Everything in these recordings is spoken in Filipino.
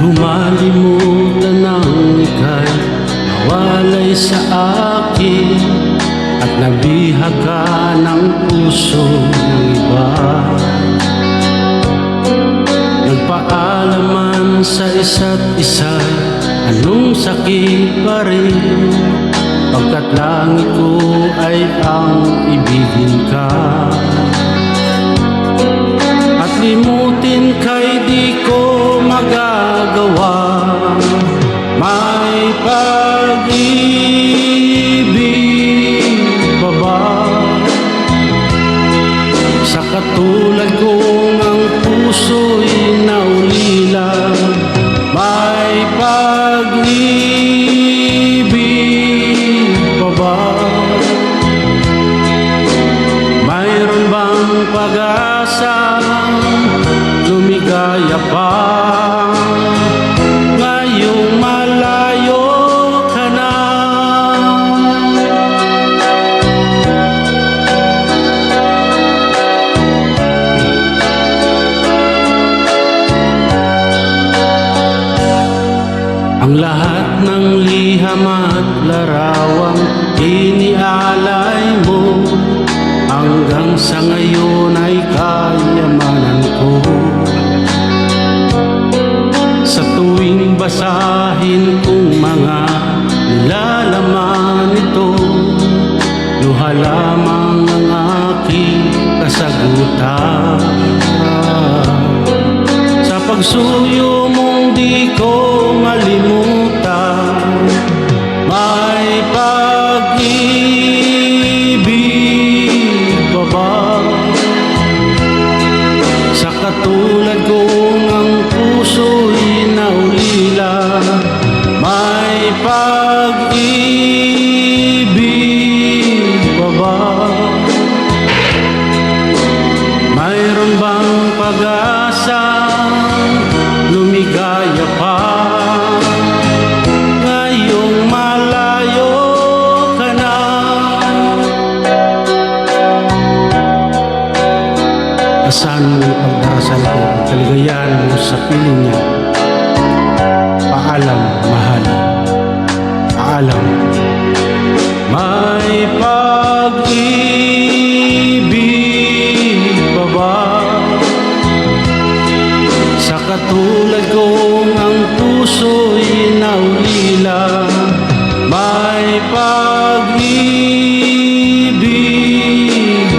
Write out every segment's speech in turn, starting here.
ko malimutan ng ika'y nawalay sa akin At nabihag ka ng puso ng iba. Nagpaalaman sa isa't isa Anong sakit pa rin? Pagkat langit ko ay ang ibigin ka bang pag-asa Lumigaya pa. Ngayong malayo ka na. Ang lahat ng liham at larawang Hanggang sa ngayon ay kayamanan ko. Sa tuwing basahin kong mga nilalaman ito Luha lamang ang aking kasagutan. Sa pagsuyo pag-asa lumigaya pa. Ngayong malayo ka na. Asan mo ang pagdarasal ko? Kaligayahan mo sa piling niya. Paalam, mahal. Paalam. May katulad kong ang puso'y naulila May pag-ibig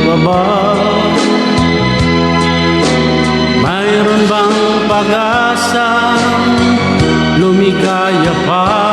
pa ba? Mayroon bang pag-asa lumigaya pa